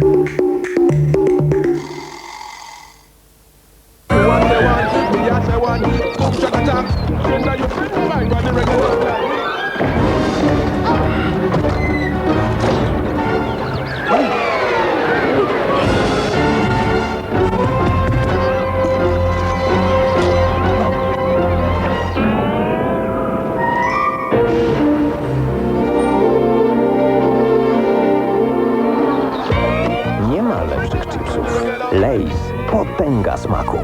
We are the one, We are the one. Shut up, shut up. You smaku.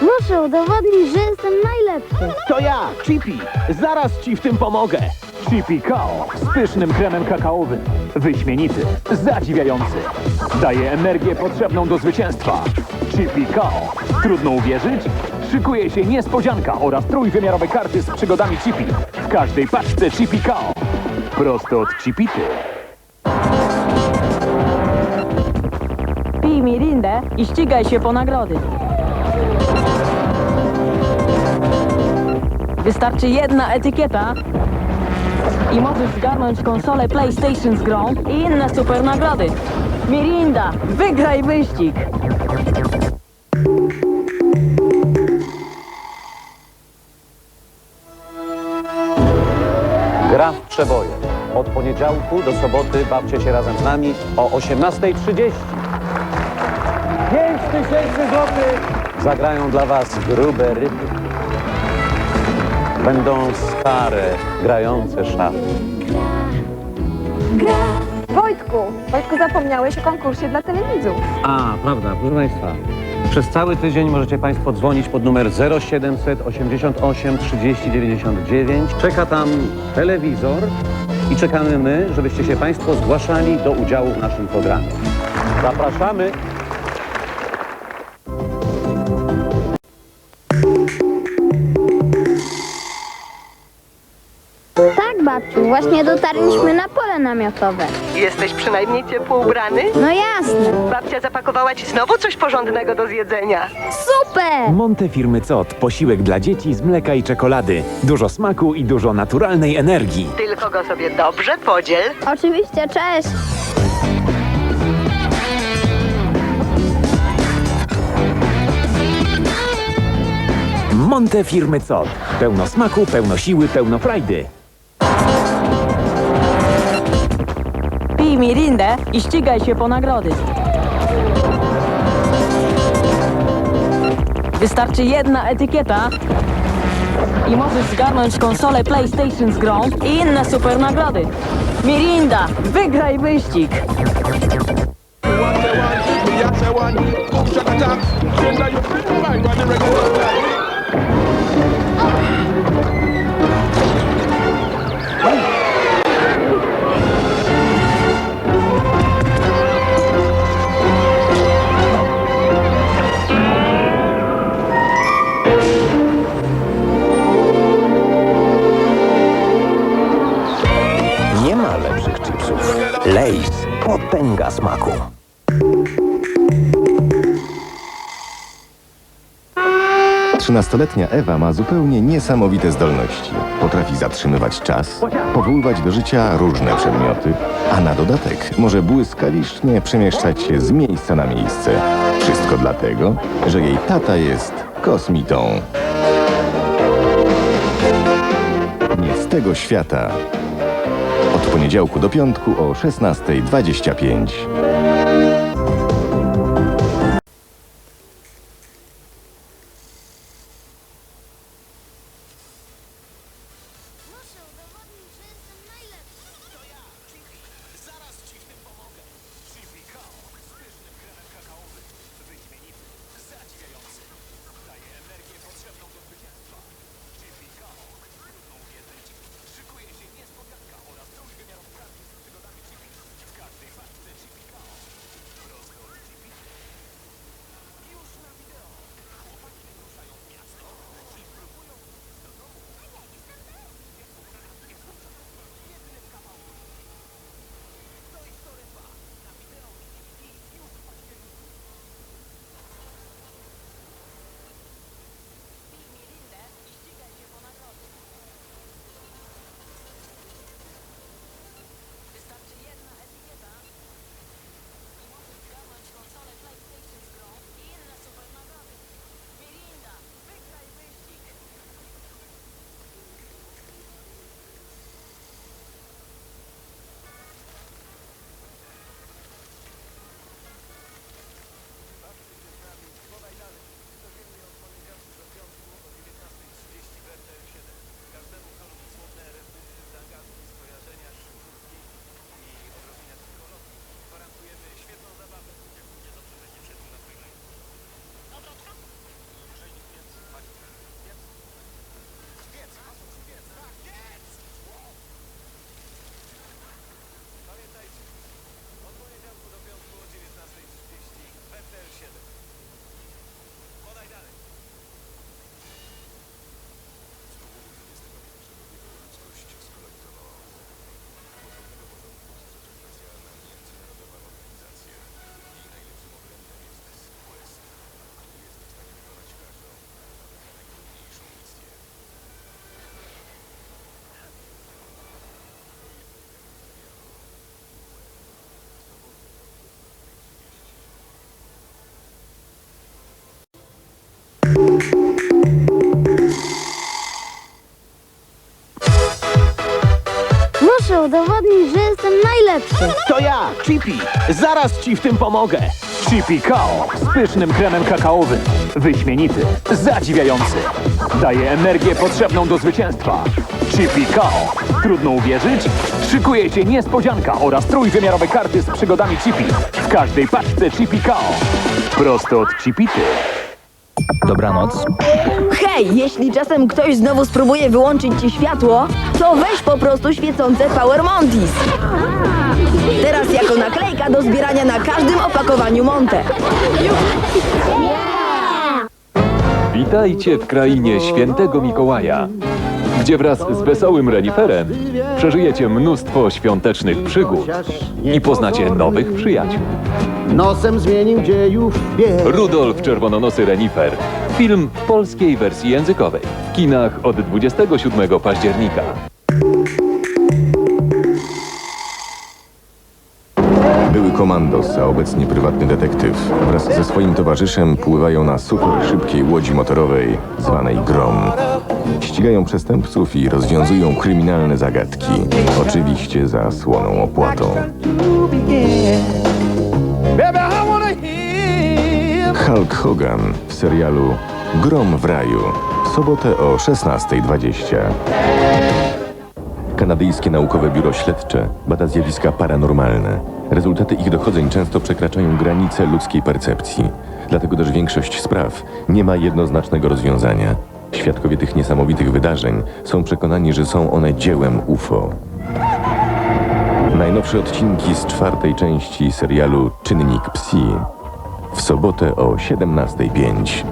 Muszę udowodnić, że jestem najlepszy. To ja, Chippy. Zaraz ci w tym pomogę. Chippy Kao z pysznym kremem kakaowym. Wyśmienity, zadziwiający. Daje energię potrzebną do zwycięstwa. Chippy Kao. Trudno uwierzyć? Szykuje się niespodzianka oraz trójwymiarowe karty z przygodami Chippy. W każdej paczce Chippy Kao. Prosto od Chippity. Mirindę i ścigaj się po nagrody. Wystarczy jedna etykieta i możesz zgarnąć konsolę PlayStation z grą i inne super nagrody. Mirinda, wygraj wyścig! Gra w przeboje. Od poniedziałku do soboty bawcie się razem z nami o 18.30. 5 tysięcy złotych! Zagrają dla was grube ryby. Będą stare, grające szafy. Wojtku, Wojtku, zapomniałeś o konkursie dla telewidzów. A, prawda, proszę Państwa. Przez cały tydzień możecie Państwo dzwonić pod numer 0700 88 30 99. Czeka tam telewizor i czekamy my, żebyście się Państwo zgłaszali do udziału w naszym programie. Zapraszamy. Babciu, właśnie dotarliśmy na pole namiotowe. Jesteś przynajmniej ciepło ubrany? No jasne. Babcia zapakowała ci znowu coś porządnego do zjedzenia. Super! Monte firmy COT. Posiłek dla dzieci z mleka i czekolady. Dużo smaku i dużo naturalnej energii. Tylko go sobie dobrze podziel. Oczywiście, cześć! Monte firmy COT. Pełno smaku, pełno siły, pełno frajdy. Pij mirindę i ścigaj się po nagrody. Wystarczy jedna etykieta i możesz zgarnąć konsolę PlayStation z grą i inne super nagrody. Mirinda, wygraj wyścig! One one, one. Lay's potęga smaku. Trzynastoletnia Ewa ma zupełnie niesamowite zdolności. Potrafi zatrzymywać czas, powoływać do życia różne przedmioty, a na dodatek może błyskawicznie przemieszczać się z miejsca na miejsce. Wszystko dlatego, że jej tata jest kosmitą. Nie z tego świata. Poniedziałku do piątku o 16.25. udowodnić, że jestem najlepszy. To ja, Chippy. Zaraz ci w tym pomogę. Chippy Kao z pysznym kremem kakaowym. Wyśmienity, zadziwiający. Daje energię potrzebną do zwycięstwa. Chippy Kao. Trudno uwierzyć? Szykuje się niespodzianka oraz trójwymiarowe karty z przygodami Chippy. W każdej paczce Chippy Kao. Prosto od Chippity. Dobranoc. Hej, jeśli czasem ktoś znowu spróbuje wyłączyć ci światło, to weź po prostu świecące Power Montis. Teraz jako naklejka do zbierania na każdym opakowaniu Monte. Witajcie w krainie świętego Mikołaja, gdzie wraz z wesołym reniferem przeżyjecie mnóstwo świątecznych przygód i poznacie nowych przyjaciół. Nosem zmienił dziejów bieg. Rudolf Czerwononosy Renifer. Film w polskiej wersji językowej. W kinach od 27 października. Komandos, a obecnie prywatny detektyw. Wraz ze swoim towarzyszem pływają na super szybkiej łodzi motorowej zwanej Grom. Ścigają przestępców i rozwiązują kryminalne zagadki. Oczywiście za słoną opłatą. Hulk Hogan w serialu Grom w raju. W sobotę o 16.20. Kanadyjskie Naukowe Biuro Śledcze bada zjawiska paranormalne. Rezultaty ich dochodzeń często przekraczają granice ludzkiej percepcji. Dlatego też większość spraw nie ma jednoznacznego rozwiązania. Świadkowie tych niesamowitych wydarzeń są przekonani, że są one dziełem UFO. Najnowsze odcinki z czwartej części serialu Czynnik Psi w sobotę o 17.05.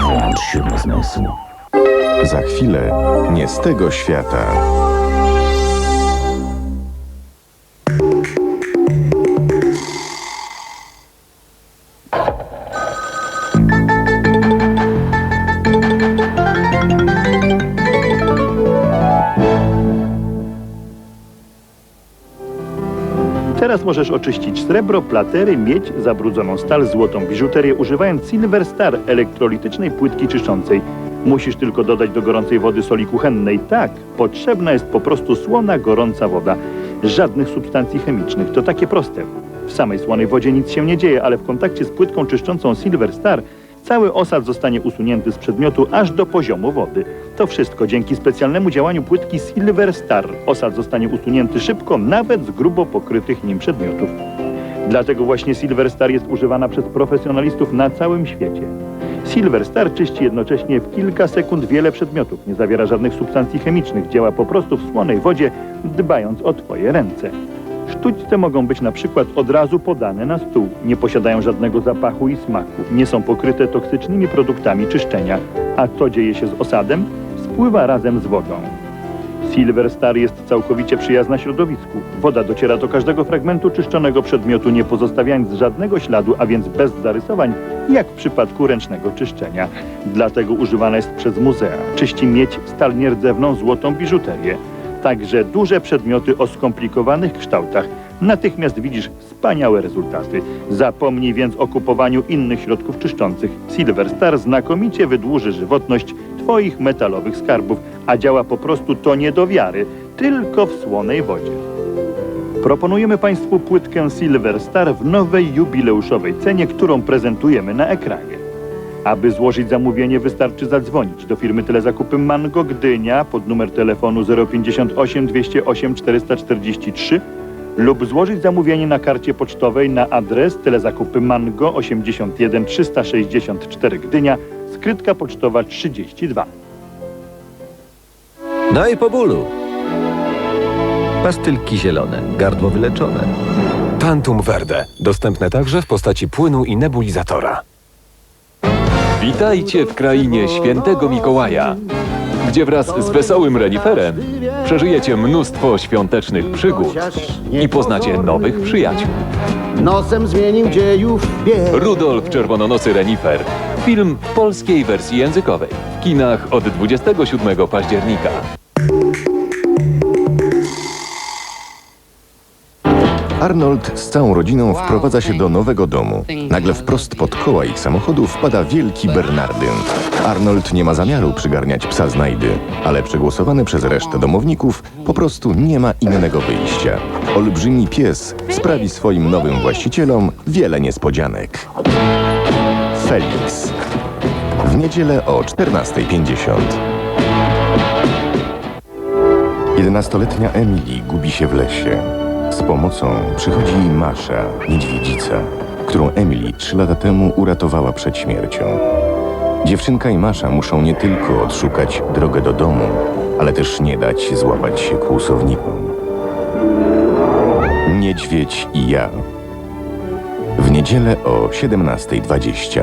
Włącz siódmy zmysł. Za chwilę nie z tego świata. Teraz możesz oczyścić srebro, platery, miedź, zabrudzoną stal, złotą biżuterię używając Silver Star elektrolitycznej płytki czyszczącej. Musisz tylko dodać do gorącej wody soli kuchennej. Tak, potrzebna jest po prostu słona, gorąca woda. Żadnych substancji chemicznych. To takie proste. W samej słonej wodzie nic się nie dzieje, ale w kontakcie z płytką czyszczącą Silver Star cały osad zostanie usunięty z przedmiotu aż do poziomu wody. To wszystko dzięki specjalnemu działaniu płytki Silver Star. Osad zostanie usunięty szybko, nawet z grubo pokrytych nim przedmiotów. Dlatego właśnie Silver Star jest używana przez profesjonalistów na całym świecie. Silver Star czyści jednocześnie w kilka sekund wiele przedmiotów, nie zawiera żadnych substancji chemicznych, działa po prostu w słonej wodzie, dbając o Twoje ręce. Sztućce mogą być na przykład od razu podane na stół, nie posiadają żadnego zapachu i smaku, nie są pokryte toksycznymi produktami czyszczenia, a co dzieje się z osadem? Spływa razem z wodą. Silver Star jest całkowicie przyjazna środowisku. Woda dociera do każdego fragmentu czyszczonego przedmiotu, nie pozostawiając żadnego śladu, a więc bez zarysowań, jak w przypadku ręcznego czyszczenia. Dlatego używana jest przez muzea. Czyści miedź, stal nierdzewną, złotą biżuterię. Także duże przedmioty o skomplikowanych kształtach. Natychmiast widzisz wspaniałe rezultaty. Zapomnij więc o kupowaniu innych środków czyszczących. Silver Star znakomicie wydłuży żywotność Twoich metalowych skarbów, a działa po prostu to nie do wiary, tylko w słonej wodzie. Proponujemy Państwu płytkę Silver Star w nowej jubileuszowej cenie, którą prezentujemy na ekranie. Aby złożyć zamówienie wystarczy zadzwonić do firmy Telezakupy Mango Gdynia pod numer telefonu 058 208 443 lub złożyć zamówienie na karcie pocztowej na adres Telezakupy Mango 81 364 Gdynia, skrytka pocztowa 32. No i po bólu. Pastylki zielone, gardło wyleczone. Tantum Verde. Dostępne także w postaci płynu i nebulizatora. Witajcie w krainie świętego Mikołaja, gdzie wraz z wesołym reniferem przeżyjecie mnóstwo świątecznych przygód i poznacie nowych przyjaciół. Nosem zmienił dziejów bieg. Rudolf Czerwononosy Renifer. Film w polskiej wersji językowej. W kinach od 27 października. Arnold z całą rodziną wprowadza się do nowego domu. Nagle wprost pod koła ich samochodu wpada wielki Bernardyn. Arnold nie ma zamiaru przygarniać psa znajdy, ale przegłosowany przez resztę domowników po prostu nie ma innego wyjścia. Olbrzymi pies sprawi swoim nowym właścicielom wiele niespodzianek. Felix. W niedzielę o 14.50. 11-letnia Emily gubi się w lesie. Z pomocą przychodzi Masza, niedźwiedzica, którą Emily trzy lata temu uratowała przed śmiercią. Dziewczynka i Masza muszą nie tylko odszukać drogę do domu, ale też nie dać złapać się kłusownikom. Niedźwiedź i ja. W niedzielę o 17.20.